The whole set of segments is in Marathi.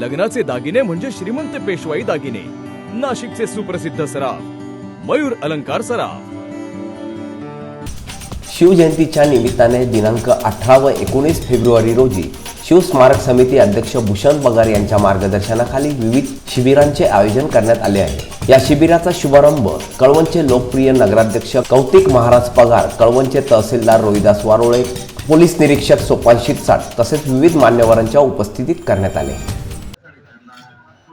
लग्नाचे दागिने म्हणजे श्रीमंत पेशवाई दागिने. नाशिकचे सुप्रसिद्ध सराफ मयूर अलंकार सराफ. शिवजयंतीच्या निमित्ताने दिनांक अठरा व एकोणीस फेब्रुवारी रोजी शिवस्मारक समिती अध्यक्ष भूषण पगार यांच्या मार्गदर्शनाखाली विविध शिबिरांचे आयोजन करण्यात आले आहे. या शिबिराचा शुभारंभ कळवणचे लोकप्रिय नगराध्यक्ष कौतिक महाराज पगार कळवणचे तहसीलदार रोहिदास वारोळे पोलीस निरीक्षक सोपान शिरसाट तसेच विविध मान्यवरांच्या उपस्थितीत करण्यात आले.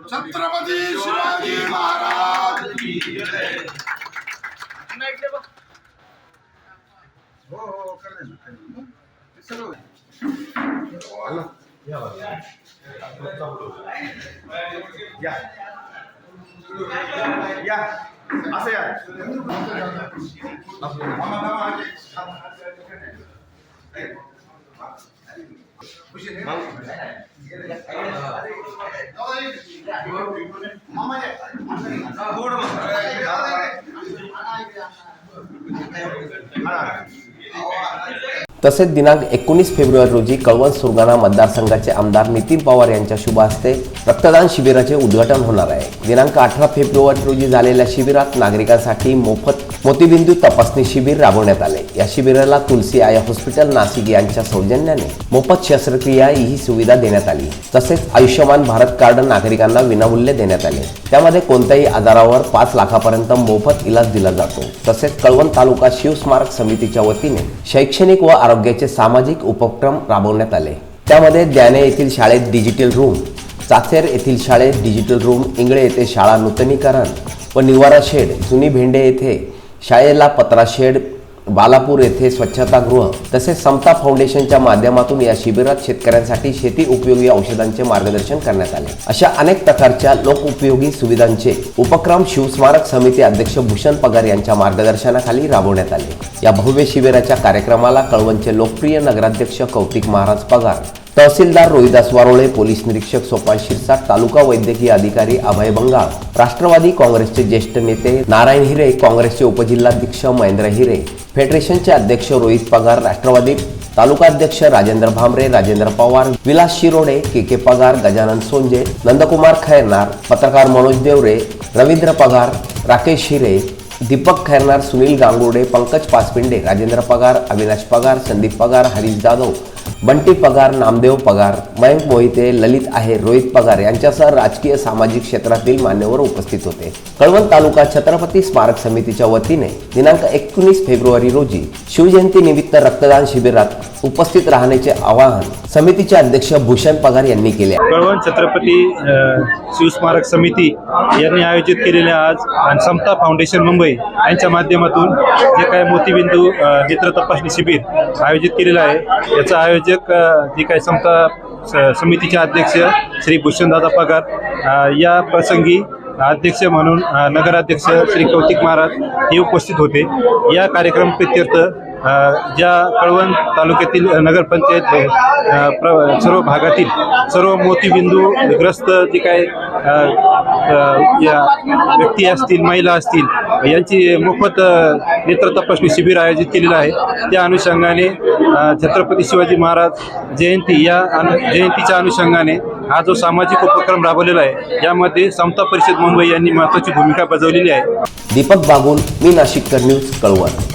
छत्रपती शिवाजी महाराज की जय. हो हो. या. या. असं या. मामा, तसेच दिनांक एकोणीस फेब्रुवारी रोजी कळवण सुरगाणा मतदारसंघाचे आमदार नितीन पवार यांच्या शुभ हस्ते रक्तदान शिबिराचे उद्घाटन होणार आहे. दिनांक अठरा फेब्रुवारी रोजी झालेल्या शिबिरात नागरिकांसाठी मोफत मोतीबिंदू तपासणी शिबिर राबवण्यात आले. या शिबिराला तुलसी आय हॉस्पिटल नाशिक यांच्या सौजन्याने मोफत शस्त्रक्रिया ही सुविधा देण्यात आली. तसेच आयुष्यमान भारत कार्ड नागरिकांना विनामूल्य देण्यात आले. त्यामध्ये कोणत्याही आजारावर पाच लाखापर्यंत मोफत इलाज दिला जातो. तसेच कळवण तालुका शिवस्मारक समितीच्या वतीने शैक्षणिक व आरोग्याचे सामाजिक उपक्रम राबवण्यात आले. त्यामध्ये द्याने येथील शाळेत डिजिटल रूम चाचेर येथील शाळेत डिजिटल रूम इंगळे येथे शाळा नूतनीकरण व निवारा शेड जुनी भेंडे येथे शाळेला पत्रा शेड बालापूर येथे स्वच्छतागृह तसेच समता फाउंडेशनच्या माध्यमातून या शिबिरात शेतकऱ्यांसाठी शेती उपयोगी औषधांचे मार्गदर्शन करण्यात आले. अशा अनेक प्रकारच्या लोकउपयोगी सुविधांचे उपक्रम शिवस्मारक समिती अध्यक्ष भूषण पगार यांच्या मार्गदर्शनाखाली राबवण्यात आले. या भव्य शिबिराच्या कार्यक्रमाला कळवणचे लोकप्रिय नगराध्यक्ष कौतिक महाराज पगार तहसीलदार रोहिदास वारोळे पोलीस निरीक्षक सोपान शिरसाट तालुका वैद्यकीय अधिकारी अभय बंगाळ राष्ट्रवादी काँग्रेसचे ज्येष्ठ नेते नारायण हिरे काँग्रेसचे उपजिल्हाध्यक्ष महेंद्र हिरे फेडरेशनचे अध्यक्ष रोहित पगार राष्ट्रवादी तालुकाध्यक्ष राजेंद्र भामरे राजेंद्र पवार विलास शिरोडे के के पगार गजानन सोंजे नंदकुमार खैरनार पत्रकार मनोज देवरे रवींद्र पगार राकेश हिरे दीपक खैरनार सुनील गांगुर्डे पंकज पाचपिंडे राजेंद्र पगार अविनाश पगार संदीप पगार हरीश जाधव बंटी पगार नामदेव पगार मयंक मोहिते ललित आहे रोहित पगार यांच्यासह राजकीय सामाजिक क्षेत्रातील मान्यवर उपस्थित होते. कळवण तालुका छत्रपती स्मारक समितीच्या वतीने दिनांक एकोणीस फेब्रुवारी रोजी शिवजयंती निमित्त रक्तदान शिबिरात उपस्थित राहण्याचे आवाहन समितीचे अध्यक्ष भूषण पगार यांनी केले. कळवण छत्रपती शिवस्मारक समिती यांनी आयोजित केलेल्या आज आणि समता फाउंडेशन मुंबई यांच्या माध्यमातून जे काय मोतीबिंदू नेत्र तपासणी शिबिर आयोजित केलेलं आहे याचा आयोजक जे काय समता स- समितीचे अध्यक्ष श्री भूषणदादा पगार या प्रसंगी अध्यक्ष म्हणून नगराध्यक्ष श्री कौतिक महाराज हे उपस्थित होते. या कार्यक्रम प्रित्यर्थ ज्या कळवण तालुक्यातील नगरपंचायत प्र सर्व भागातील सर्व मोतीबिंदू ग्रस्त जे काय या व्यक्ती असतील महिला असतील यांची मोफत नेत्र तपासणी शिबिर आयोजित केलेलं आहे. त्या अनुषंगाने छत्रपती शिवाजी महाराज जयंती या अनु जयंतीच्या अनुषंगाने हा जो सामाजिक उपक्रम राबवलेला आहे यामध्ये समता परिषद मुंबई यांनी महत्त्वाची भूमिका बजावलेली आहे. दीपक बागुल मी नाशिककर न्यूज कळवण.